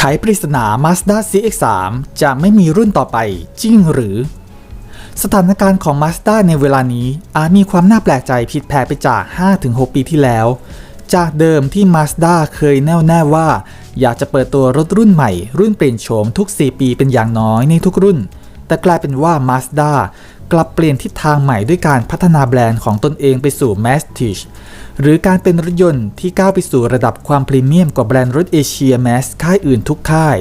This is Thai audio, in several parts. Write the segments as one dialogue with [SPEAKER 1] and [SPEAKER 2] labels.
[SPEAKER 1] ไขปริศนา Mazda CX-3 จะไม่มีรุ่นต่อไปจริงหรือ สถานการณ์ของ Mazda ในเวลานี้อาจมีความน่าแปลกใจผิดแผกไปจาก 5-6 ปีที่แล้ว จากเดิมที่ Mazda เคยแน่วแน่ว่า อยากจะเปิดตัวรถรุ่นใหม่ รุ่นเปลี่ยนโฉมทุก 4 ปีเป็นอย่างน้อยในทุกรุ่น แต่กลายเป็นว่า Mazda กลับเปลี่ยนทิศทางใหม่ด้วยการพัฒนาแบรนด์ของตนเองไปสู่ Mass t i c h หรือการเป็นรถยนต์ที่ก้าวไปสู่ระดับความพรีเมียมกว่าแบรนด์รถเอเชียแมสค่ายอื่นทุกค่าย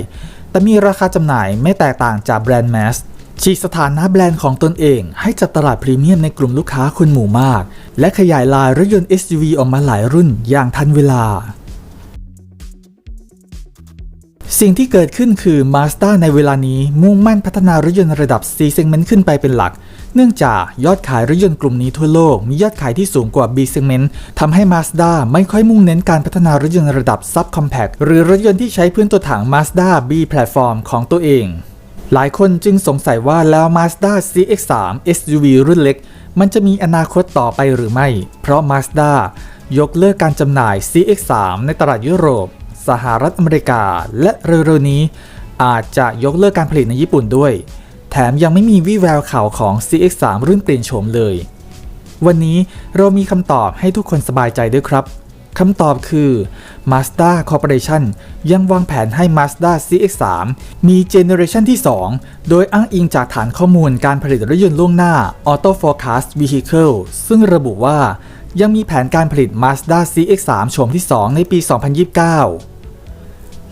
[SPEAKER 1] แต่มีราคาจำหน่ายไม่แตกต่างจากแบรนด์แมสฉีกสถานะแบรนด์ของตนเอง ให้จัดตลาดพรีเมียมในกลุ่มลูกค้าคนหมู่มาก และขยายลายรถยนต์ SUV ออกมาหลายรุ่นอย่างทันเวลา สิ่งที่เกิดขึ้นคือ Mazda ในเวลานี้มุ่งมั่นพัฒนารถยนต์ระดับ C segment ขึ้นไปเป็นหลัก เนื่องจากยอดขายรถยนต์กลุ่มนี้ทั่วโลก มียอดขายที่สูงกว่า B segment ทำให้ Mazda ไม่ค่อยมุ่งเน้นการพัฒนารถยนต์ระดับ Sub Compact หรือรถยนต์ที่ใช้พื้นตัวถัง Mazda B Platform ของตัวเอง หลายคนจึงสงสัยว่าแล้ว Mazda CX-3 SUV รุ่นเล็ก มันจะมีอนาคตต่อไปหรือไม่ เพราะ Mazda ยกเลิกการจำหน่าย CX-3 ในตลาดยุโรป สหรัฐอเมริกา และเร็วๆนี้ อาจจะยกเลิกการผลิตในญี่ปุ่นด้วย แถมยังไม่มีวี่แววข่าวของ CX-3 รุ่นเปลี่ยนโฉมเลย วันนี้เรามีคำตอบให้ทุกคนสบายใจด้วยครับคำตอบคือ Mazda Corporation ยังวางแผนให้ Mazda CX-3 มีเจเนอเรชันที่ 2 โดยอ้างอิงจากฐานข้อมูลการผลิตรถยนต์ล่วงหน้า Auto Forecast Vehicle ซึ่งระบุว่ายังมีแผนการผลิต Mazda CX-3 โฉมที่ 2 ในปี 2029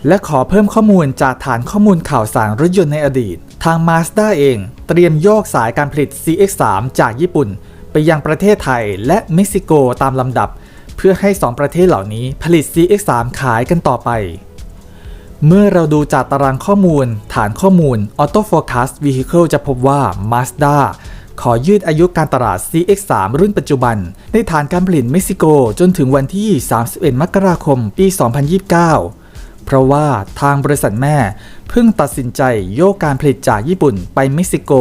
[SPEAKER 1] และขอเพิ่มข้อมูลจากฐานข้อมูลข่าวสารรถยนต์ในอดีต ทาง Mazda เองเตรียมโยกสายการผลิต CX-3 จากญี่ปุ่น ไปยังประเทศไทยและเม็กซิโกตามลำดับ เพื่อให้ 2 ประเทศเหล่านี้ผลิต CX-3 ขายกันต่อไป เมื่อเราดูจากตารางข้อมูล ฐานข้อมูล Auto Forecast Vehicle จะพบว่า Mazda ขอยืดอายุการตลาด CX-3 รุ่นปัจจุบัน ในฐานการผลิตเม็กซิโกจนถึงวันที่ 31 มกราคม ปี 2029 เพราะว่าทางบริษัทแม่เพิ่งตัดสินใจโยกการผลิตจากญี่ปุ่นไปเม็กซิโก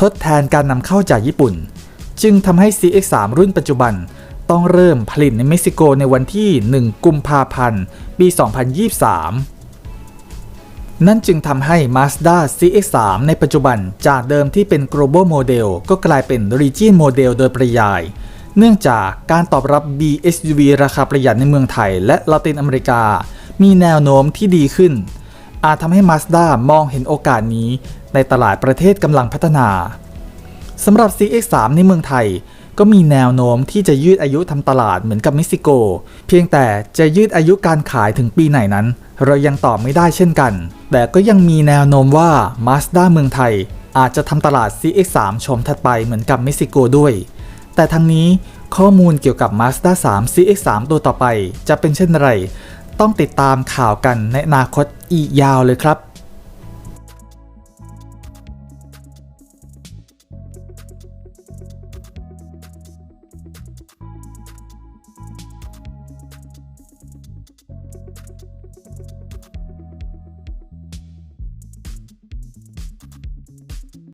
[SPEAKER 1] ทดแทนการนำเข้าจากญี่ปุ่น จึงทำให้ CX-3 รุ่นปัจจุบันต้องเริ่มผลิตในเม็กซิโกในวันที่ 1 กุมภาพันธ์ ปี 2023 นั่นจึงทำให้ Mazda CX-3 ในปัจจุบันจากเดิมที่เป็น global model ก็กลายเป็น region model โดยปริยาย เนื่องจากการตอบรับ BSUV ราคาประหยัดในเมืองไทยและลาตินอเมริกา มีแนวโน้มที่ดีขึ้น อาจทำให้ Mazda มองเห็นโอกาสนี้ในตลาดประเทศกำลังพัฒนาสำหรับ CX-3 ในเมืองไทย ก็มีแนวโน้มที่จะยืดอายุทำตลาดเหมือนกับเม็กซิโก เพียงแต่จะยืดอายุการขายถึงปีไหนนั้น เรายังตอบไม่ได้เช่นกัน แต่ก็ยังมีแนวโน้มว่า Mazda เมืองไทย อาจจะทำตลาด CX-3 ชมถัดไปเหมือนกับเม็กซิโกด้วย แต่ทั้งนี้ข้อมูลเกี่ยวกับ Mazda 3 CX-3 ตัวต่อไป จะเป็นเช่นไร ต้องติดตามข่าวกันในอนาคตอีกยาวเลยครับ